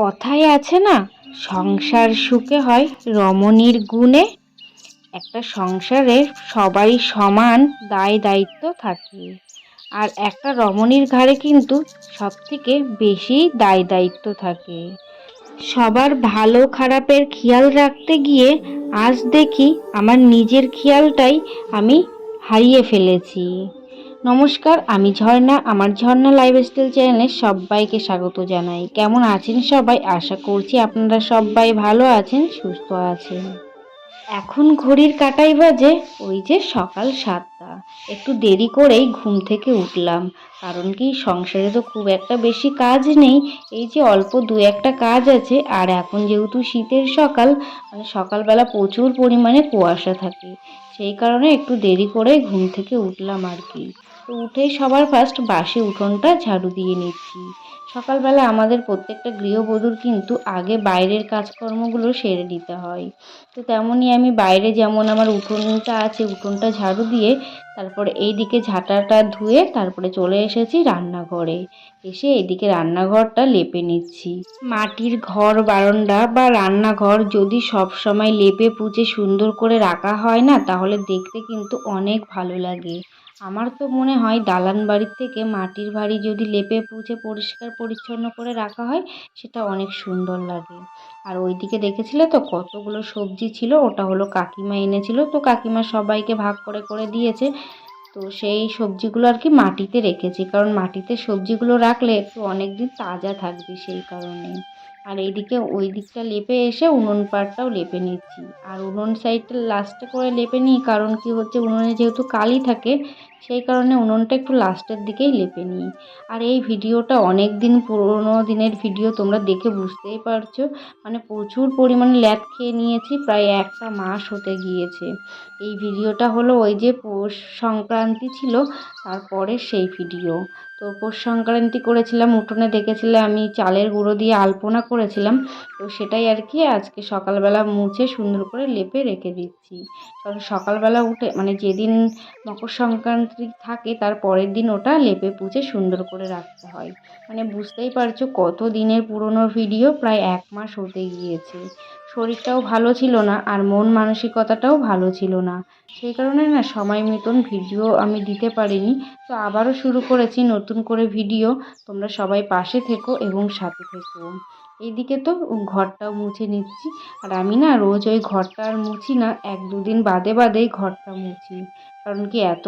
কথায় আছে না, সংসার সুখে হয় রমণীর গুণে। একটা সংসারে সবাই সমান দায় দায়িত্ব থাকে। আর একটা রমণীর ঘাড়ে কিন্তু সব থেকে বেশি দায় দায়িত্ব থাকে। সবার ভালো খারাপের খেয়াল রাখতে গিয়ে আজ দেখি আমার নিজের খেয়ালটাই আমি হারিয়ে ফেলেছি। নমস্কার, আমি ঝর্ণা, আমার ঝর্ণা লাইফস্টাইল চ্যানেলে সবাইকে স্বাগত জানাই। কেমন আছেন সবাই? আশা করছি আপনারা সবাই ভালো আছেন, সুস্থ আছেন। এখন ঘড়ির কাটাই বাজে, ওই যে সকাল সাতটা। একটু দেরি করেই ঘুম থেকে উঠলাম, কারণ কি সংসারে তো খুব একটা বেশি কাজ নেই। এই যে অল্প দু একটা কাজ আছে, আর এখন যেহেতু শীতের সকাল মানে সকালবেলা প্রচুর পরিমাণে কুয়াশা থাকে। সেই কারণে একটু দেরি করে ঘুম থেকে উঠলাম আর কি। তো উঠেই সবার ফার্স্ট বাসে উঠোনটা ঝাড়ু দিয়ে নিচ্ছি। সকালবেলা আমাদের প্রত্যেকটা গৃহবধূর কিন্তু আগে বাইরের কাজকর্মগুলো সেরে নিতে হয়। তো তেমনই আমি বাইরে যেমন আমার উঠোনটা আছে, উঠোনটা ঝাড়ু দিয়ে তারপরে এই দিকে ঝাঁটাটা ধুয়ে তারপরে চলে এসেছি রান্নাঘরে। এসে এদিকে রান্নাঘরটা লেপে নিচ্ছি। মাটির ঘর, বারান্দা বা রান্নাঘর যদি সব সময় লেপে পুচে সুন্দর করে রাখা হয় না, তাহলে দেখতে কিন্তু অনেক ভালো লাগে। আমার তো মনে হয় দালান বাড়ির থেকে মাটির বাড়ি যদি লেপে পুছে পরিষ্কার পরিচ্ছন্ন করে রাখা হয়, সেটা অনেক সুন্দর লাগে। আর ওইদিকে দেখেছিলে তো কতগুলো সবজি ছিল? ওটা হলো কাকিমা এনেছিল। তো কাকিমা সবাইকে ভাগ করে করে দিয়েছে। তো সেই সবজিগুলো আর কি মাটিতে রেখেছি। কারণ মাটিতে সবজিগুলো রাখলে একটু অনেক দিন তাজা থাকবে সেই কারণে। আর এইদিকে ওই দিকটা লেপে এসে উনুন পাড়টাও লেপে নিচ্ছি। আর উনুন সাইডটা লাস্টে করে লেপে নিই, কারণ কি হচ্ছে, উনুনে যেহেতু কালি থাকে, সেই কারণে উনুনটা একটু লাস্টের দিকেই লেপে নিই। আর এই ভিডিওটা অনেক দিন পুরোনো দিনের ভিডিও, তোমরা দেখে বুঝতেই পারছ। মানে প্রচুর পরিমাণে ল্যাদ খেয়ে নিয়েছি, প্রায় একটা মাস হতে গিয়েছে। এই ভিডিওটা হলো ওই যে পৌষ সংক্রান্তি ছিল, তারপরে সেই ভিডিও। তো পৌষ সংক্রান্তি করেছিলাম, উঠোনে দেখেছিলে আমি চালের গুঁড়ো দিয়ে আলপনা করেছিলাম। তো সেটাই আর কি আজকে সকালবেলা মুছে সুন্দর করে লেপে রেখে দিচ্ছি। কারণ সকালবেলা উঠে মানে যেদিন মকর সংক্রান্তি থাকে, তার পরের দিন ওটা লেপে পুছে সুন্দর করে রাখতে হয়। মানে বুঝতেই পারছ কত দিনের পুরনো ভিডিও, প্রায় এক মাস হতে গিয়েছে। শরীরটাও ভালো ছিল না আর মন মানসিকতাটাও ভালো ছিল না। সেই কারণে না সময় মতন ভিডিও আমি দিতে পারিনি। তো আবারও শুরু করেছি নতুন করে ভিডিও। তোমরা সবাই পাশে থেকো এবং সাথে থেকো। এইদিকে তো ঘরটাও মুছে নিচ্ছি। আর আমি না রোজ ওই ঘরটা আর মুছি না, এক দুদিন বাদে বাদেই ঘরটা মুছি। কারণ কি এত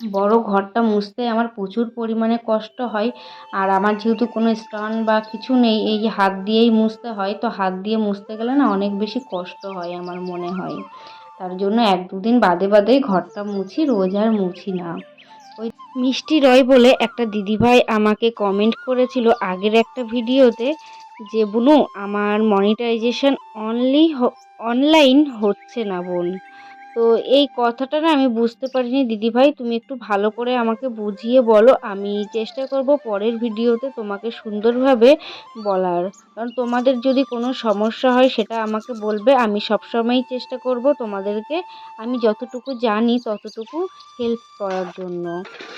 বড় ঘরটা মুছতে আমার প্রচুর পরিমাণে কষ্ট হয়। আর আমার যেহেতু কোনো স্টান বা কিছু নেই, এই হাত দিয়েই মুছতে হয়, তো হাত দিয়ে মুছতে গেলে না অনেক বেশি কষ্ট হয় আমার মনে হয়। তার জন্য এক দুদিন বাদে বাদেই ঘরটা মুছি, রোজ আর মুছি না। ওই মিষ্টি রয় বলে একটা দিদিভাই আমাকে কমেন্ট করেছিল আগের একটা ভিডিওতে যে, বুনু, আমার মনিটাইজেশন অনলি অনলাইন হচ্ছে না বোন। তো এই কথাটা না আমি বুঝতে পারিনি। দিদিভাই, তুমি একটু ভালো করে আমাকে বুঝিয়ে বলো। আমি চেষ্টা করব পরের ভিডিওতে তোমাকে সুন্দরভাবে বলার। কারণ তোমাদের যদি কোনো সমস্যা হয়, সেটা আমাকে বলবে। আমি সবসময়ই চেষ্টা করব তোমাদেরকে, আমি যতটুকু জানি ততটুকু হেল্প করার জন্য।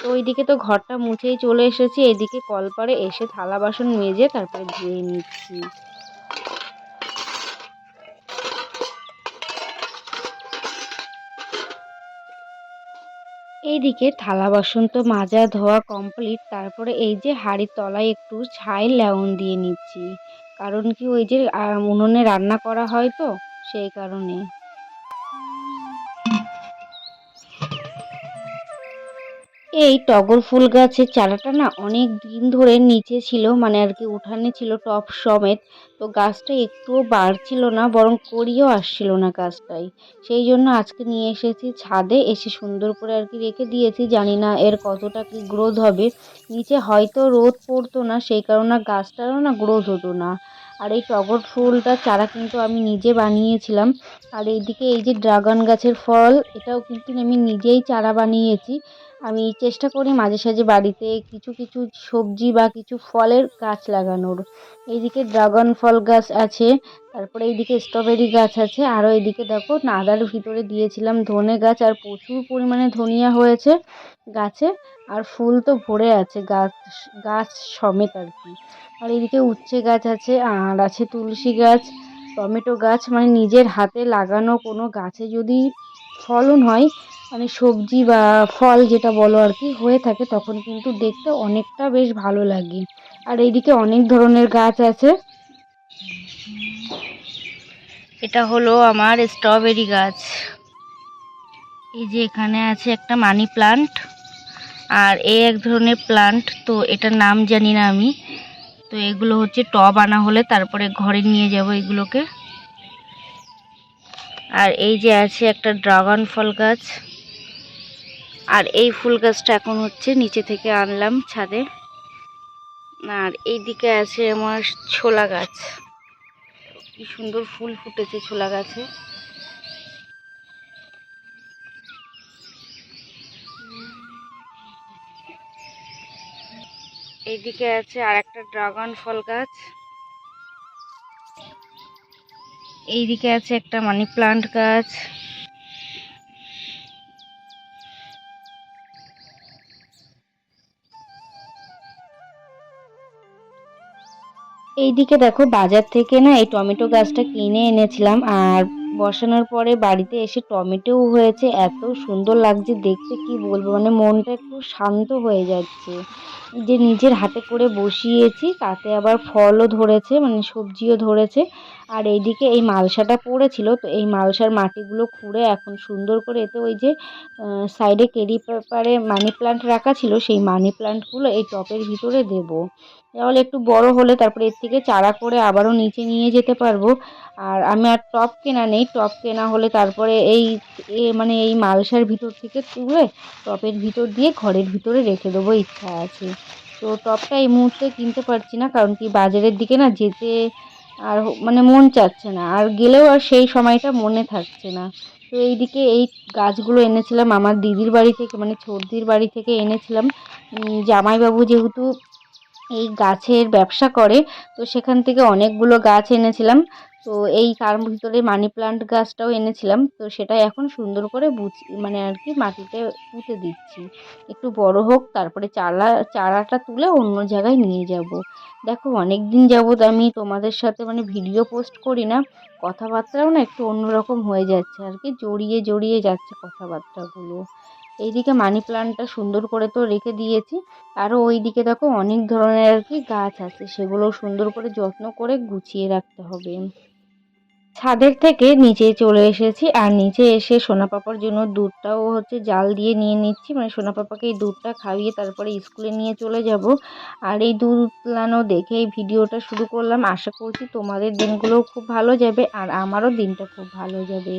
তো ওইদিকে তো ঘরটা মুছেই চলে এসেছি। এদিকে কলপারে এসে থালা বাসন মেজে তারপরে ধুয়ে নিচ্ছি। এইদিকে থালা বাসন তো মাজা, ধোয়া কমপ্লিট তারপরে এই যে হাড়ির তলায় একটু ছাই লেবন দিয়ে নিচ্ছি। কারণ কি ওই যে উনুনে রান্না করা হয় তো, সেই কারণে। এই টগর ফুল গাছের চারাটা না অনেক দিন ধরে নিচে ছিল মানে আর কি উঠানে ছিল টপ সমেত। তো গাছটা একটুও বাড়ছিল না, বরং করিও আসছিল না গাছটাই। সেই জন্য আজকে নিয়ে এসেছি ছাদে, এসে সুন্দর করে আর কি রেখে দিয়েছি, জানি না এর কতটা কি গ্রোথ হবে। নিচে হয়তো রোদ পড়তো না, সেই কারণে গাছটারও না গ্রোথ হতো না। আর এই টগর ফুলটার চারা কিন্তু আমি নিজে বানিয়েছিলাম। আর এইদিকে এই যে ড্রাগন গাছের ফল, এটাও কিন্তু আমি নিজেই চারা বানিয়েছি। আমি চেষ্টা করি মাঝে সাঝে বাড়িতে কিছু কিছু সবজি বা কিছু ফলের গাছ লাগানোর। এইদিকে ড্রাগন ফল গাছ আছে, তারপরে এইদিকে স্ট্রবেরি গাছ আছে আরও এইদিকে দেখো নাদার ভিতরে দিয়েছিলাম ধনে গাছ, আর প্রচুর পরিমাণে ধনিয়া হয়েছে গাছে, আর ফুল তো ভরে আছে গাছ গাছ সমেত আর কি। আর এদিকে উচ্ছে গাছ আছে, আর আছে তুলসী গাছ, টমেটো গাছ মানে নিজের হাতে লাগানো কোনো গাছে যদি ফলন হয় মানে সবজি বা ফল যেটা বলো আর কি, হয়ে থাকে তখন কিন্তু দেখতে অনেকটা বেশ ভালো লাগে। আর এইদিকে অনেক ধরনের গাছ আছে। এটা হলো আমার স্ট্রবেরি গাছ। এই যে এখানে আছে একটা মানি প্লান্ট, আর এই এক ধরনের প্লান্ট, তো এটার নাম জানি না আমি। তো এগুলো হচ্ছে টব আনা হলে তারপরে ঘরে নিয়ে যাব এগুলোকে। আর এই যে আছে একটা ড্রাগন ফল গাছ। আর এই ফুল গাছটা এখন হচ্ছে নিচে থেকে আনলাম ছাদে। আর এই দিকে আছে আমার ছোলা গাছ। কি সুন্দর ফুল ফুটেছে ছোলা গাছে। এইদিকে আছে আর একটা ড্রাগন ফল গাছ। এইদিকে আছে একটা মানি প্লান্ট গাছ। এইদিকে দেখো বাজার থেকে না এই টমেটো গাছটা কিনে এনেছিলাম আর বসানোর পরে বাড়িতে এসে টমেটোও হয়েছে। এত সুন্দর লাগছে দেখতে, কি বলব? মানে মনটা একটু শান্ত হয়ে যাচ্ছে। যে নিজের হাতে করে বসিয়েছি, তাতে আবার ফলও ধরেছে মানে সবজিও ধরেছে। আর এইদিকে এই মালসাটা পড়েছিল, তো এই মালসার মাটিগুলো খুঁড়ে এখন সুন্দর করে এতে ওই যে সাইডে কেরি পেপারে মানি প্লান্ট রাখা ছিল, সেই মানি প্লান্টগুলো এই টপের ভিতরে দেবো। তাহলে একটু বড় হলে তারপরে এর থেকে চারা করে আবারও নিচে নিয়ে যেতে পারব। আর আমি আর টপ কেনা নেই টপ কেনা হলে তারপরে এই মানে এই মালসার ভিতর থেকে তুলে টপের ভিতর দিয়ে ঘরের ভিতরে রেখে দেবো, ইচ্ছা আছে। তো টপটা এই মুহূর্তে কিনতে পারছি না, কারণ কি বাজারের দিকে না যেতে আর মানে মন চাচ্ছে না। আর গেলেও আর সেই সময়টা মনে থাকছে না। তো এইদিকে এই গাছগুলো এনেছিলাম, আমার দিদির বাড়ি থেকে মানে ছোটদির বাড়ি থেকে এনেছিলাম। জামাইবাবু যেহেতু এই গাছের ব্যবসা করে, তো সেখান থেকে অনেকগুলো গাছ এনেছিলাম। তো এই তার ভিতরে মানি প্লান্ট গাছটাও এনেছিলাম। তো সেটা এখন সুন্দর করে বুঝি মানে আর কি মাটিতে পুঁতে দিচ্ছি। একটু বড় হোক, তারপরে চারা চারাটা তুলে অন্য জায়গায় নিয়ে যাব। দেখো অনেক দিন যাবৎ আমি তোমাদের সাথে মানে ভিডিও পোস্ট করি না, কথাবার্তাও না একটু অন্যরকম হয়ে যাচ্ছে আর কি, জড়িয়ে জড়িয়ে যাচ্ছে কথাবার্তাগুলো। এইদিকে মানি প্লান্টটা সুন্দর করে তো রেখে দিয়েছি। আরও ওই দিকে দেখো অনেক ধরনের আর কি গাছ আছে, সেগুলো সুন্দর করে যত্ন করে গুছিয়ে রাখতে হবে। ছাদের থেকে নিচে চলে এসেছি আর নিচে এসে সোনা পাপার জন্য দুধটাও হচ্ছে জাল দিয়ে নিয়ে নিচ্ছি। মানে সোনা পাপাকে এই দুধটা খাইয়ে তারপরে স্কুলে নিয়ে চলে যাব। আর এই দুধ দেখে এই ভিডিওটা শুরু করলাম। আশা করছি তোমাদের দিনগুলোও খুব ভালো যাবে আর আমারও দিনটা খুব ভালো যাবে।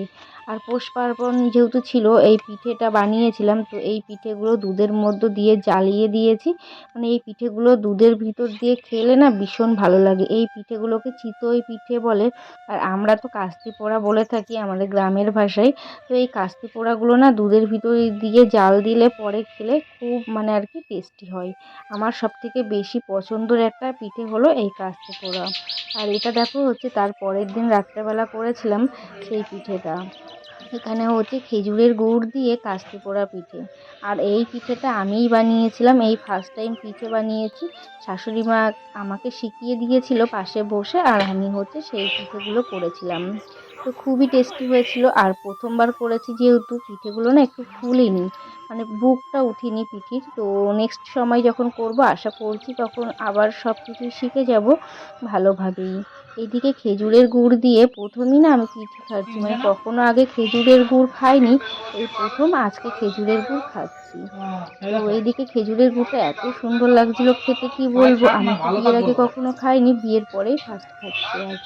আর পৌষ পার্বণ যেহেতু ছিল, এই পিঠেটা বানিয়েছিলাম, তো এই পিঠেগুলো দুধের মধ্যে দিয়ে জ্বালিয়ে দিয়েছি। মানে এই পিঠেগুলো দুধের ভিতর দিয়ে খেলে না ভীষণ ভালো লাগে। এই পিঠেগুলোকে চিতই পিঠে বলে। আর আমরা তো কাস্তি পোড়া বলে থাকি আমাদের গ্রামের ভাষায়। তো এই কাস্তি পোড়াগুলো না দুধের ভিতর দিয়ে জাল দিলে পরে খেলে খুব মানে আর কি টেস্টি হয়। আমার সবথেকে বেশি পছন্দের একটা পিঠে হলো এই কাস্তি পোড়া আর এটা দেখো হচ্ছে তার পরের দিন রাত্রেবেলা করেছিলাম সেই পিঠেটা। এখানে হচ্ছে খেজুরের গুড় দিয়ে কাস্তি পোড়া পিঠে। আর এই পিঠেটা আমিই বানিয়েছিলাম, এই ফার্স্ট টাইম পিঠে বানিয়েছি। শাশুড়ি মা আমাকে শিখিয়ে দিয়েছিল পাশে বসে, আর আমি হচ্ছে সেই পিঠেগুলো করেছিলাম। তো খুবই টেস্টি হয়েছিল। আর প্রথমবার করেছি যেহেতু পিঠেগুলো না একটু ফুলেনি। মানে বুকটা উঠিনি পিঠির। তো নেক্সট সময় যখন করব আশা করছি তখন আবার সব কিছু শিখে যাব ভালোভাবেই। এদিকে খেজুরের গুড় দিয়ে প্রথমই না আমি পিঠে খাচ্ছি। মানে কখনো আগে খেজুরের গুড় খাইনি এই প্রথম আজকে খেজুরের গুড় খাচ্ছি। তো এইদিকে খেজুরের গুড়টা এত সুন্দর লাগছিল খেতে কি বলব? আমি বিয়ের আগে কখনো খাইনি বিয়ের পরেই ফার্স্ট খাচ্ছি আজ